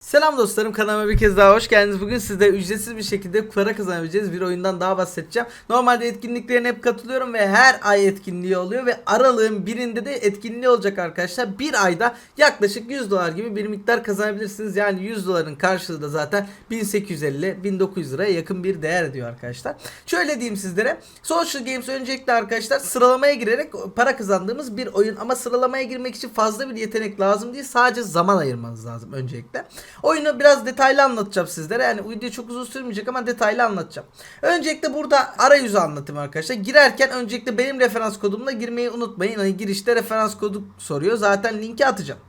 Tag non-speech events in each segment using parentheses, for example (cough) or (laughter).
Selam dostlarım kanalıma bir kez daha hoş geldiniz. Bugün sizde ücretsiz bir şekilde para kazanabileceğiniz bir oyundan daha bahsedeceğim. Normalde etkinliklerine hep katılıyorum ve her ay etkinliği oluyor ve aralığın birinde de etkinliği olacak arkadaşlar. Bir ayda yaklaşık 100 dolar gibi bir miktar kazanabilirsiniz. Yani 100 doların karşılığı da zaten 1850-1900 liraya yakın bir değer ediyor arkadaşlar. Şöyle diyeyim sizlere. Social Games öncelikle arkadaşlar sıralamaya girerek para kazandığımız bir oyun ama sıralamaya girmek için fazla bir yetenek lazım değil. Sadece zaman ayırmanız lazım öncelikle. Oyunu biraz detaylı anlatacağım sizlere. Yani video çok uzun sürmeyecek ama detaylı anlatacağım. Öncelikle burada arayüzü anlatayım arkadaşlar. Girerken öncelikle benim referans kodumla girmeyi unutmayın. Hani girişte referans kodu soruyor. Zaten linki atacağım.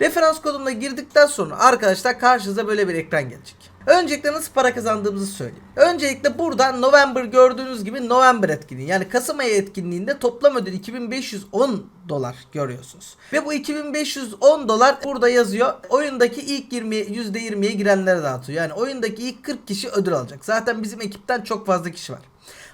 Referans kodumla girdikten sonra arkadaşlar karşınıza böyle bir ekran gelecek. Öncelikle nasıl para kazandığımızı söyleyeyim. Öncelikle burada November gördüğünüz gibi November etkinliği yani Kasım ayı etkinliğinde toplam ödül 2510 dolar görüyorsunuz. Ve bu 2510 dolar burada yazıyor. Oyundaki ilk 20 %20'ye girenlere dağıtıyor. Yani oyundaki ilk 40 kişi ödül alacak. Zaten bizim ekipten çok fazla kişi var.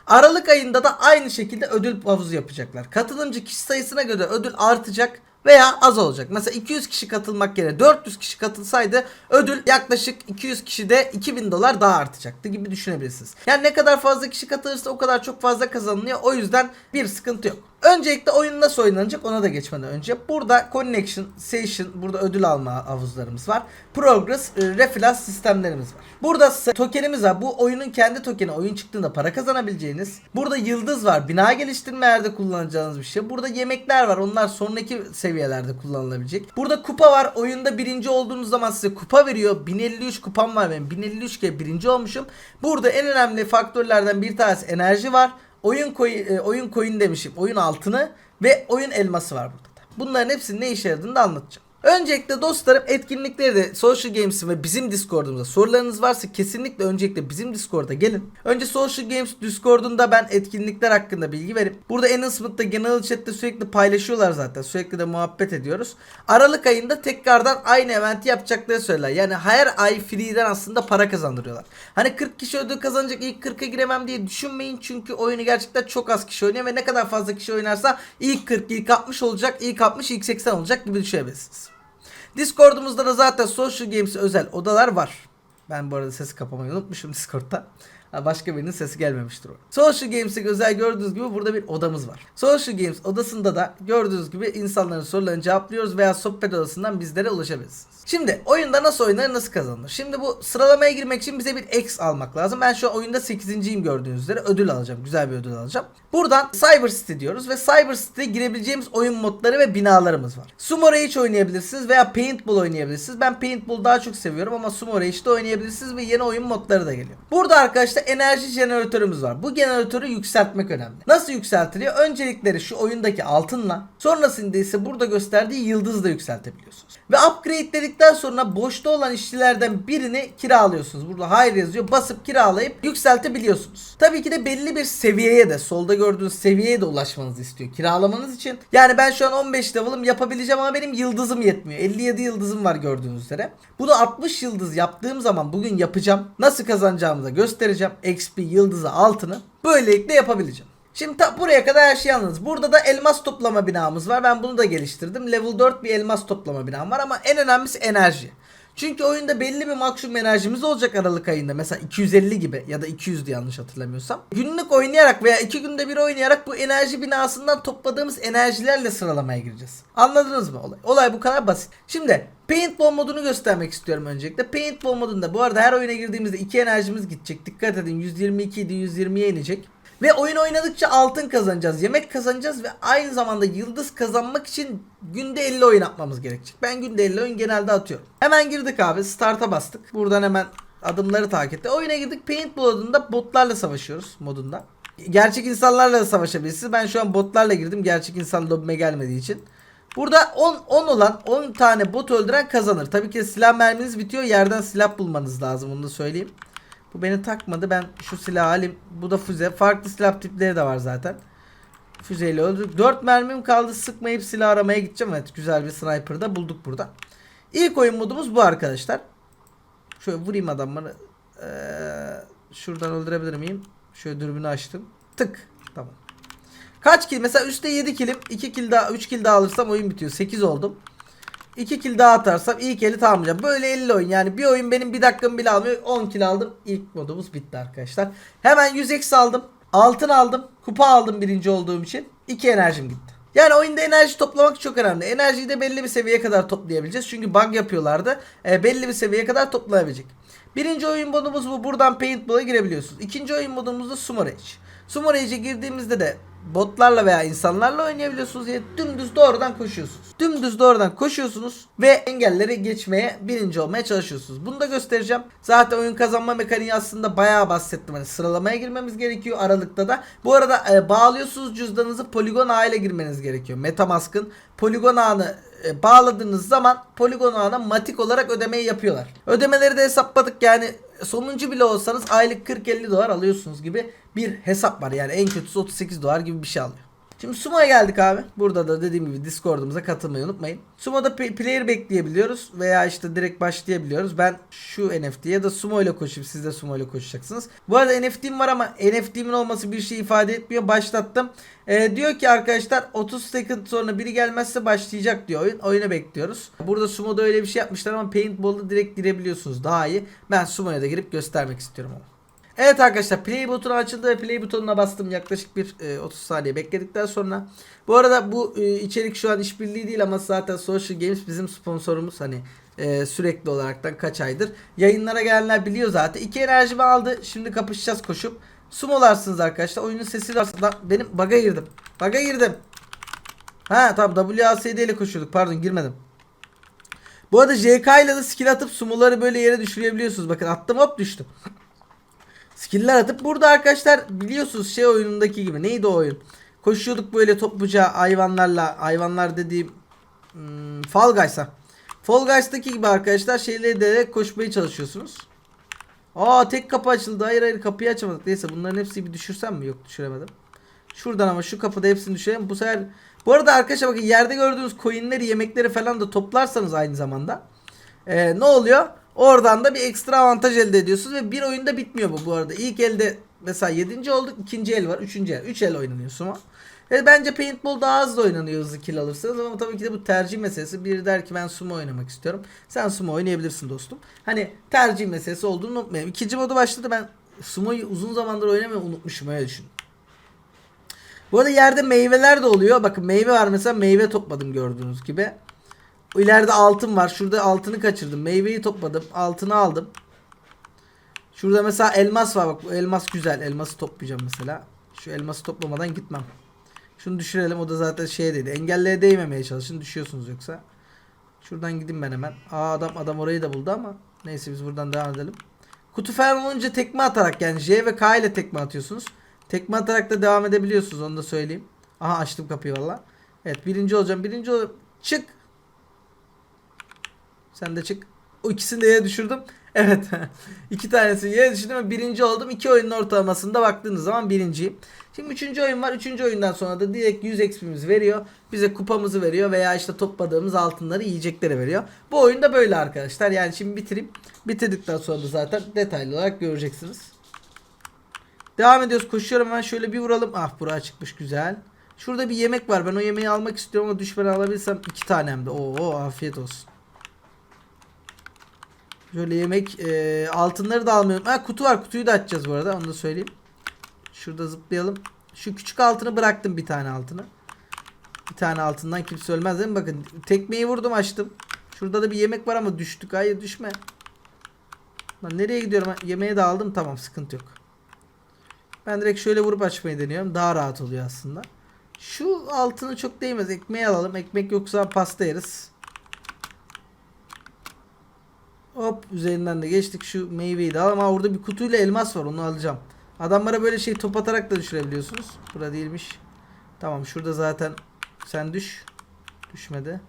Aralık ayında da aynı şekilde ödül havuzu yapacaklar. Katılımcı kişi sayısına göre ödül artacak veya az olacak. Mesela 200 kişi katılmak yerine 400 kişi katılsaydı ödül yaklaşık 200 kişide 2000 dolar daha artacaktı gibi düşünebilirsiniz. Yani ne kadar fazla kişi katılırsa o kadar çok fazla kazanılıyor. O yüzden bir sıkıntı yok. Öncelikle oyun nasıl oynanacak ona da geçmeden önce. Burada Connection, Session, burada ödül alma havuzlarımız var. Progress, e, Refill sistemlerimiz var. Burada tokenimiz var. Bu oyunun kendi tokeni. Oyun çıktığında para kazanabileceğiniz. Burada yıldız var. Bina geliştirme yerde kullanacağınız bir şey. Burada yemekler var. Onlar sonraki seviyelerde kullanılabilecek. Burada kupa var. Oyunda birinci olduğunuz zaman size kupa veriyor. 1053 kupam var benim. 1053 kere birinci olmuşum. Burada en önemli faktörlerden bir tanesi enerji var. Oyun coin, e, oyun coin demişim. Oyun altını ve oyun elması var burada da. Bunların hepsinin ne işe yaradığını da anlatacağım. Öncelikle dostlarım etkinlikleri de Social Games'in ve bizim Discord'umuzda sorularınız varsa kesinlikle öncelikle bizim Discord'a gelin. Önce Social Games Discord'unda ben etkinlikler hakkında bilgi verip burada Enhancement'ta genel chatte sürekli paylaşıyorlar zaten. Sürekli de muhabbet ediyoruz. Aralık ayında tekrardan aynı eventi yapacakları söyler. Yani her ay free'den aslında para kazandırıyorlar. Hani 40 kişi ödül kazanacak ilk 40'a giremem diye düşünmeyin. Çünkü oyunu gerçekten çok az kişi oynuyor ve ne kadar fazla kişi oynarsa ilk 40, ilk 60 olacak, ilk 60, ilk 80 olacak gibi düşünebilirsiniz. Discord'umuzda da zaten Social Games özel odalar var. Ben bu arada sesi kapamayı unutmuşum Discord'da. Başka birinin sesi gelmemiştir o. Social Games'e özel gördüğünüz gibi burada bir odamız var. Social Games odasında da gördüğünüz gibi insanların sorularını cevaplıyoruz veya sohbet odasından bizlere ulaşabilirsiniz. Şimdi oyunda nasıl oynanır nasıl kazanılır? Şimdi bu sıralamaya girmek için bize bir X almak lazım. Ben şu oyunda 8.yim gördüğünüz üzere ödül alacağım. Güzel bir ödül alacağım. Buradan Cyber City diyoruz ve Cyber City'ye girebileceğimiz oyun modları ve binalarımız var. Sumo Rage oynayabilirsiniz veya Paintball oynayabilirsiniz. Ben Paintball daha çok seviyorum ama Sumo Rage'de oynayabilirsiniz ve yeni oyun modları da geliyor. Burada arkadaşlar enerji jeneratörümüz var. Bu jeneratörü yükseltmek önemli. Nasıl yükseltiliyor? Öncelikleri şu oyundaki altınla sonrasında ise burada gösterdiği yıldızla yükseltebiliyorsunuz. Ve upgrade dedikten sonra boşta olan işçilerden birini kiralıyorsunuz. Burada hayır yazıyor. Basıp kiralayıp yükseltebiliyorsunuz. Tabii ki de belli bir seviyeye de solda gördüğünüz seviyeye de ulaşmanızı istiyor kiralamanız için. Yani ben şu an 15 level'ım yapabileceğim ama benim yıldızım yetmiyor. 57 yıldızım var gördüğünüz üzere. Bunu 60 yıldız yaptığım zaman bugün yapacağım. Nasıl kazanacağımı da göstereceğim. XP yıldızı altını. Böylelikle yapabileceğim. Şimdi ta buraya kadar her şeyi anladınız. Burada da elmas toplama binamız var. Ben bunu da geliştirdim. Level 4 bir elmas toplama binam var ama en önemlisi enerji. Çünkü oyunda belli bir maksimum enerjimiz olacak Aralık ayında. Mesela 250 gibi ya da 200'dü yanlış hatırlamıyorsam. Günlük oynayarak veya 2 günde bir oynayarak bu enerji binasından topladığımız enerjilerle sıralamaya gireceğiz. Anladınız mı olay? Olay bu kadar basit. Şimdi Paintball modunu göstermek istiyorum öncelikle. Paintball modunda bu arada her oyuna girdiğimizde 2 enerjimiz gidecek. Dikkat edin 122 idi 120'ye inecek. Ve oyun oynadıkça altın kazanacağız, yemek kazanacağız ve aynı zamanda yıldız kazanmak için günde 50 oyun atmamız gerekecek. Ben günde 50 oyun genelde atıyorum. Hemen girdik abi, start'a bastık. Buradan hemen adımları takip etti. Oyuna girdik. Paintball adında botlarla savaşıyoruz modunda. Gerçek insanlarla da savaşabilirsiniz. Ben şu an botlarla girdim. Gerçek insan lobime gelmediği için. Burada 10 10 olan 10 tane bot öldüren kazanır. Tabii ki silah merminiz bitiyor. Yerden silah bulmanız lazım. Onu da söyleyeyim. Bu beni takmadı. Ben şu silahı alayım. Bu da füze. Farklı silah tipleri de var zaten. Füzeyle öldürdük. 4 mermim kaldı. Sıkmayıp silah aramaya gideceğim. Evet güzel bir sniper da bulduk burada. İlk oyun modumuz bu arkadaşlar. Şöyle vurayım adamları. Ee, şuradan öldürebilir miyim? Şöyle dürbünü açtım. Tık. Tamam. Kaç kill? Mesela üstte 7 killim. 2 kill daha 3 kill daha alırsam oyun bitiyor. 8 oldum. 2 kill daha atarsam ilk eli tamamlayacağım. Böyle 50 oyun yani bir oyun benim bir dakikamı bile almıyor. 10 kill aldım. İlk modumuz bitti arkadaşlar. Hemen 100 eksi aldım. Altın aldım. Kupa aldım birinci olduğum için. 2 enerjim gitti. Yani oyunda enerji toplamak çok önemli. Enerjiyi de belli bir seviyeye kadar toplayabileceğiz. Çünkü bug yapıyorlardı. E, belli bir seviyeye kadar toplayabilecek. Birinci oyun modumuz bu. Buradan Paintball'a girebiliyorsunuz. İkinci oyun modumuz da Sumo Rage. Sumo Rage'e girdiğimizde de botlarla veya insanlarla oynayabiliyorsunuz. Yani dümdüz doğrudan koşuyorsunuz. Dümdüz doğrudan koşuyorsunuz ve engelleri geçmeye birinci olmaya çalışıyorsunuz. Bunu da göstereceğim. Zaten oyun kazanma mekaniği aslında bayağı bahsettim. Hani sıralamaya girmemiz gerekiyor aralıkta da. Bu arada e, bağlıyorsunuz cüzdanınızı Polygon ağ ile girmeniz gerekiyor. Metamask'ın Polygon ağını e, bağladığınız zaman Polygon ağına matik olarak ödemeyi yapıyorlar. Ödemeleri de hesapladık yani sonuncu bile olsanız aylık 40-50 dolar alıyorsunuz gibi bir hesap var. Yani en kötüsü 38 dolar gibi bir şey alıyor. Şimdi Sumo'ya geldik abi. Burada da dediğim gibi Discord'umuza katılmayı unutmayın. Sumo'da player bekleyebiliyoruz veya işte direkt başlayabiliyoruz. Ben şu NFT ya da Sumo ile koşup siz de Sumo ile koşacaksınız. Bu arada NFT'm var ama NFT'min olması bir şey ifade etmiyor. Başlattım. Ee, diyor ki arkadaşlar 30 second sonra biri gelmezse başlayacak diyor oyun. Oyunu bekliyoruz. Burada Sumo'da öyle bir şey yapmışlar ama Paintball'da direkt girebiliyorsunuz. Daha iyi. Ben Sumo'ya da girip göstermek istiyorum ama. Evet arkadaşlar play butonu açıldı ve play butonuna bastım yaklaşık bir e, 30 saniye bekledikten sonra. Bu arada bu e, içerik şu an işbirliği değil ama zaten Social Games bizim sponsorumuz hani e, sürekli olaraktan kaç aydır. Yayınlara gelenler biliyor zaten. İki enerjimi aldı. Şimdi kapışacağız koşup. Sumolarsınız arkadaşlar. Oyunun sesi var. Lan benim baga girdim. Baga girdim. Ha tamam WASD ile koşuyorduk. Pardon girmedim. Bu arada JK ile de skill atıp sumoları böyle yere düşürebiliyorsunuz. Bakın attım hop düştüm. Skiller atıp burada arkadaşlar biliyorsunuz şey oyunundaki gibi neydi o oyun? Koşuyorduk böyle topluca hayvanlarla hayvanlar dediğim hmm, Fall Guys'a. Fall Guys'taki gibi arkadaşlar şeyleri de koşmaya çalışıyorsunuz. Aa tek kapı açıldı. Hayır hayır kapıyı açamadık. Neyse bunların hepsini bir düşürsem mi? Yok düşüremedim. Şuradan ama şu kapıda hepsini düşürelim. Bu sefer bu arada arkadaşlar bakın yerde gördüğünüz coinleri yemekleri falan da toplarsanız aynı zamanda ee, ne oluyor? Oradan da bir ekstra avantaj elde ediyorsunuz ve bir oyunda bitmiyor bu bu arada. İlk elde mesela 7. olduk, ikinci el var, üçüncü el. 3 el oynanıyor Sumo. Ve bence paintball daha hızlı oynanıyor hızlı kill alırsanız ama tabii ki de bu tercih meselesi. Biri der ki ben sumo oynamak istiyorum. Sen sumo oynayabilirsin dostum. Hani tercih meselesi olduğunu unutmayın. İkinci modu başladı ben sumoyu uzun zamandır oynamayı unutmuşum öyle düşün. Bu arada yerde meyveler de oluyor. Bakın meyve var mesela meyve topladım gördüğünüz gibi. İleride altın var. Şurada altını kaçırdım. Meyveyi topladım. Altını aldım. Şurada mesela elmas var. Bak bu elmas güzel. Elması toplayacağım mesela. Şu elması toplamadan gitmem. Şunu düşürelim. O da zaten şey dedi. Engellere değmemeye çalışın. Düşüyorsunuz yoksa. Şuradan gideyim ben hemen. Aa adam adam orayı da buldu ama. Neyse biz buradan devam edelim. Kutu falan olunca tekme atarak yani J ve K ile tekme atıyorsunuz. Tekme atarak da devam edebiliyorsunuz. Onu da söyleyeyim. Aha açtım kapıyı valla. Evet birinci olacağım. Birinci olacağım. Çık. Sen de çık. O ikisini de yere düşürdüm. (laughs) Evet. iki tanesini yere düşürdüm birinci oldum. İki oyunun ortalamasında baktığınız zaman birinciyim. Şimdi üçüncü oyun var. Üçüncü oyundan sonra da direkt 100 XP'miz veriyor. Bize kupamızı veriyor veya işte topladığımız altınları yiyecekleri veriyor. Bu oyunda böyle arkadaşlar. Yani şimdi bitireyim. Bitirdikten sonra da zaten detaylı olarak göreceksiniz. Devam ediyoruz. Koşuyorum hemen şöyle bir vuralım. Ah buraya çıkmış güzel. Şurada bir yemek var. Ben o yemeği almak istiyorum ama düşmeden alabilsem iki tanem de. Oo afiyet olsun. Şöyle yemek e, altınları da almıyorum. Ha kutu var. Kutuyu da açacağız bu arada. Onu da söyleyeyim. Şurada zıplayalım. Şu küçük altını bıraktım bir tane altını. Bir tane altından kimse ölmez değil mi? Bakın tekmeyi vurdum açtım. Şurada da bir yemek var ama düştük. Hayır düşme. Lan nereye gidiyorum? Ha, Yemeği de aldım. Tamam sıkıntı yok. Ben direkt şöyle vurup açmayı deniyorum. Daha rahat oluyor aslında. Şu altını çok değmez. Ekmeği alalım. Ekmek yoksa pasta yeriz. Hop üzerinden de geçtik. Şu meyveyi de al ama orada bir kutuyla elmas var. Onu alacağım. Adamlara böyle şey top atarak da düşürebiliyorsunuz. Burada değilmiş. Tamam şurada zaten sen düş. Düşmedi.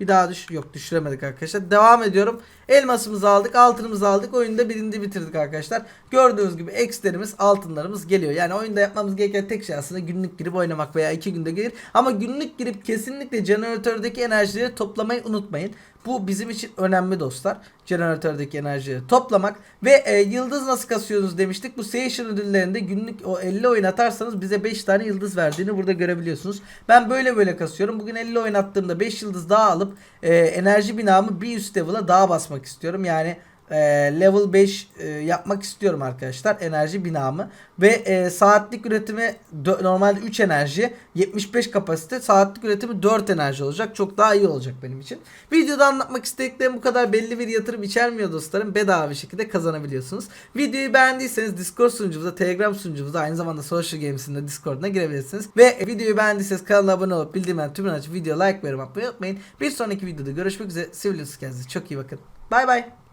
Bir daha düş. Yok düşüremedik arkadaşlar. Devam ediyorum. Elmasımızı aldık. Altınımızı aldık. Oyunda birinci bitirdik arkadaşlar. Gördüğünüz gibi ekslerimiz altınlarımız geliyor. Yani oyunda yapmamız gereken tek şey aslında günlük girip oynamak veya iki günde gelir. Ama günlük girip kesinlikle jeneratördeki enerjileri toplamayı unutmayın. Bu bizim için önemli dostlar. Jeneratördeki enerjileri toplamak ve e, yıldız nasıl kasıyorsunuz demiştik. Bu Station ödüllerinde günlük o 50 oyun atarsanız bize 5 tane yıldız verdiğini burada görebiliyorsunuz. Ben böyle böyle kasıyorum. Bugün 50 oyun attığımda 5 yıldız daha alıp e, enerji binamı bir üst level'a daha basmak istiyorum. Yani e, level 5 e, yapmak istiyorum arkadaşlar enerji binamı. Ve e, saatlik üretimi normalde 3 enerji 75 kapasite saatlik üretimi 4 enerji olacak. Çok daha iyi olacak benim için. Videoda anlatmak istediklerim bu kadar. Belli bir yatırım içermiyor dostlarım. Bedava bir şekilde kazanabiliyorsunuz. Videoyu beğendiyseniz discord sunucumuza telegram sunucumuza aynı zamanda social games'in de discord'una girebilirsiniz. Ve videoyu beğendiyseniz kanala abone olup bildirimleri tümünü açıp video like ve yorum atmayı unutmayın. Bir sonraki videoda görüşmek üzere. Sivrilis kendinize çok iyi bakın. Bay bay